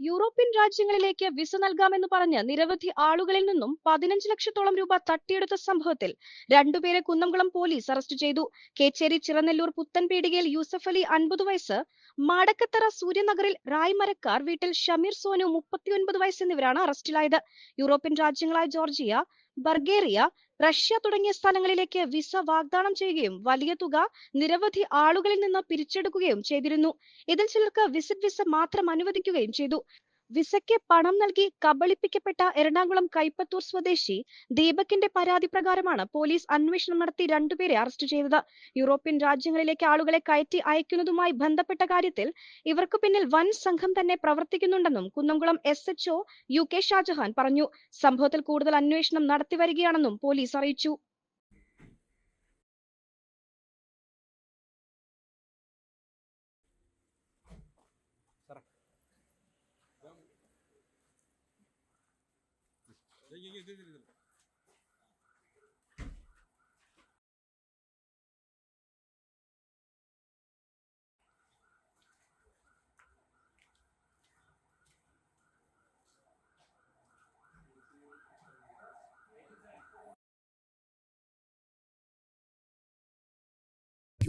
European രാജ്യങ്ങളിലേക്ക് visa നൽകാമെന്ന് പറഞ്ഞ് നിരവധി ആളുകളിൽ നിന്നും പതിനഞ്ച് ലക്ഷത്തോളം രൂപ തട്ടിയെടുത്ത സംഭവത്തിൽ രണ്ടുപേരെ കുന്നംകുളം പോലീസ് അറസ്റ്റ് ചെയ്തു. കേച്ചേരി ചിറനെല്ലൂർ പുത്തൻപീടികയിൽ യൂസഫ് അലി അൻപത് വയസ്സ് മാടക്കത്തറ സൂര്യനഗറിൽ റായ് മരക്കാർ വീട്ടിൽ ഷമീർ സോനു മുപ്പത്തിയൊൻപത് വയസ്സ് എന്നിവരാണ് അറസ്റ്റിലായത്. യൂറോപ്യൻ രാജ്യങ്ങളായ ജോർജിയ ബൾഗേറിയ റഷ്യ തുടങ്ങിയ സ്ഥലങ്ങളിലേക്ക് വിസ വാഗ്ദാനം ചെയ്യുകയും വലിയ തുക നിരവധി ആളുകളിൽ നിന്ന് പിരിച്ചെടുക്കുകയും ചെയ്തിരുന്നു. ഇതിൽ ചിലർക്ക് വിസിറ്റ് വിസ മാത്രം അനുവദിക്കുകയും ചെയ്തു. വിസയ്ക്ക് പണം നൽകി കബളിപ്പിക്കപ്പെട്ട എറണാകുളം കൈപ്പത്തൂർ സ്വദേശി ദീപകിന്റെ പരാതി പ്രകാരമാണ് പോലീസ് അന്വേഷണം നടത്തി രണ്ടുപേരെ അറസ്റ്റ് ചെയ്തത്. യൂറോപ്യൻ രാജ്യങ്ങളിലേക്ക് ആളുകളെ കയറ്റി അയക്കുന്നതുമായി ബന്ധപ്പെട്ട കാര്യത്തിൽ ഇവർക്ക് പിന്നിൽ വൻ സംഘം തന്നെ പ്രവർത്തിക്കുന്നുണ്ടെന്നും Kunnamkulam S HO U K Shajahan പറഞ്ഞു. സംഭവത്തിൽ കൂടുതൽ അന്വേഷണം നടത്തിവരികയാണെന്നും പോലീസ് അറിയിച്ചു. 哎，对对对对。